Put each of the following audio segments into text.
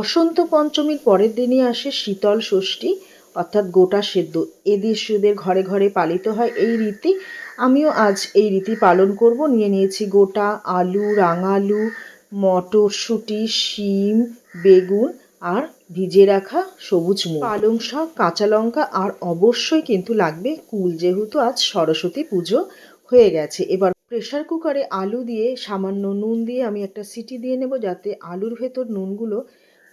বসন্ত পঞ্চমীর পরের দিনই আসে শীতল ষষ্ঠী, অর্থাৎ গোটা সেদ্ধ এদেশীয়দের ঘরে ঘরে পালিত হয় এই রীতি। আমিও আজ এই রীতি পালন করব। নিয়ে নিয়েছি গোটা আলু, রাঙালু, মটরশুঁটি, শিম, বেগুন আর ভিজে রাখা সবুজ মুগ। পালং শাক, কাঁচা লঙ্কা আর অবশ্যই কিন্তু লাগবে কুল, যেহেতু আজ সরস্বতী পুজো হয়ে গেছে। এবার প্রেশার কুকারে আলু দিয়ে সামান্য নুন দিয়ে আমি একটা সিটি দিয়ে নেব, যাতে আলুর ভেতর নুনগুলো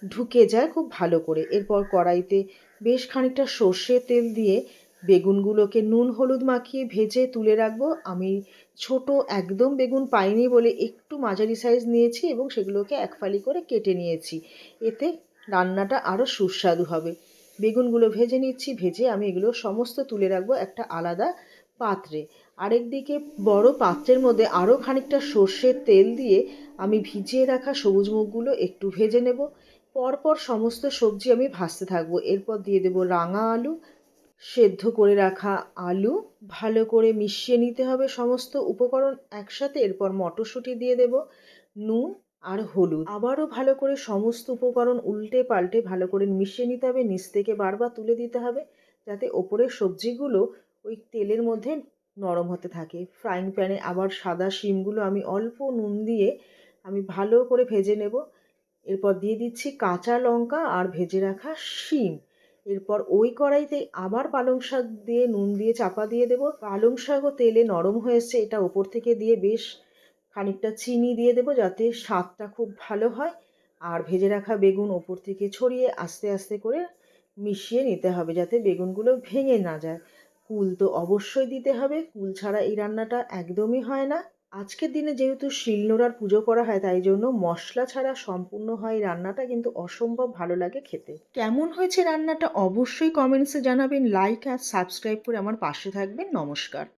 ঢুকে যায় খুব ভালো করে। এরপর কড়াইতে বেশ খানিকটা সর্ষে তেল দিয়ে বেগুনগুলোকে নুন হলুদ মাখিয়ে ভেজে তুলে রাখব। আমি ছোট একদম বেগুন পাইনি বলে একটু মাঝারি সাইজ নিয়েছি এবং সেগুলোকে এক ফালি করে কেটে নিয়েছি। এতে রান্নাটা আরও সুস্বাদু হবে। বেগুনগুলো ভেজে নিচ্ছি, ভেজে আমি এগুলো সমস্ত তুলে রাখব একটা আলাদা পাত্রে। আরেকদিকে বড় পাত্রের মধ্যে আরও খানিকটা সর্ষের তেল দিয়ে আমি ভিজিয়ে রাখা সবুজ মুখগুলো একটু ভেজে নেব। পরপর সমস্ত সবজি আমি ভাজতে থাকব। এরপর দিয়ে দেবো রাঙা আলু, সেদ্ধ করে রাখা আলু, ভালো করে মিশিয়ে নিতে হবে সমস্ত উপকরণ একসাথে। এরপর মটরশুঁটি দিয়ে দেব, নুন আর হলুদ। আবারও ভালো করে সমস্ত উপকরণ উল্টে পাল্টে ভালো করে মিশিয়ে নিতে হবে, নিচ থেকে বারবার তুলে দিতে হবে, যাতে ওপরের সবজিগুলো ওই তেলের মধ্যে নরম হতে থাকে। ফ্রাইং প্যানে আবার সাদা শিমগুলো আমি অল্প নুন দিয়ে আমি ভালো করে ভেজে নেব। এরপর দিয়ে দিচ্ছি কাঁচা লঙ্কা আর ভেজে রাখা শিম। এরপর ওই কড়াইতে আবার পালং শাক দিয়ে নুন দিয়ে চাপা দিয়ে দেবো। পালং শাকও তেলে নরম হয়েছে এটা ওপর থেকে দিয়ে বেশ খানিকটা চিনি দিয়ে দেবো যাতে স্বাদটা খুব ভালো হয়। আর ভেজে রাখা বেগুন ওপর থেকে ছড়িয়ে আস্তে আস্তে করে মিশিয়ে নিতে হবে যাতে বেগুনগুলো ভেঙে না যায়। কুল তো অবশ্যই দিতে হবে, কুল ছাড়া এই রান্নাটা একদমই হয় না। আজকের দিনে যেহেতু শিলনোড়ার পুজো করা হয়, তাই জন্য মশলা ছাড়া সম্পূর্ণ হয় রান্নাটা কিন্তু অসম্ভব ভালো লাগে খেতে। কেমন হয়েছে রান্নাটা অবশ্যই কমেন্টসে জানাবেন। লাইক আর সাবস্ক্রাইব করে আমার পাশে থাকবেন। নমস্কার।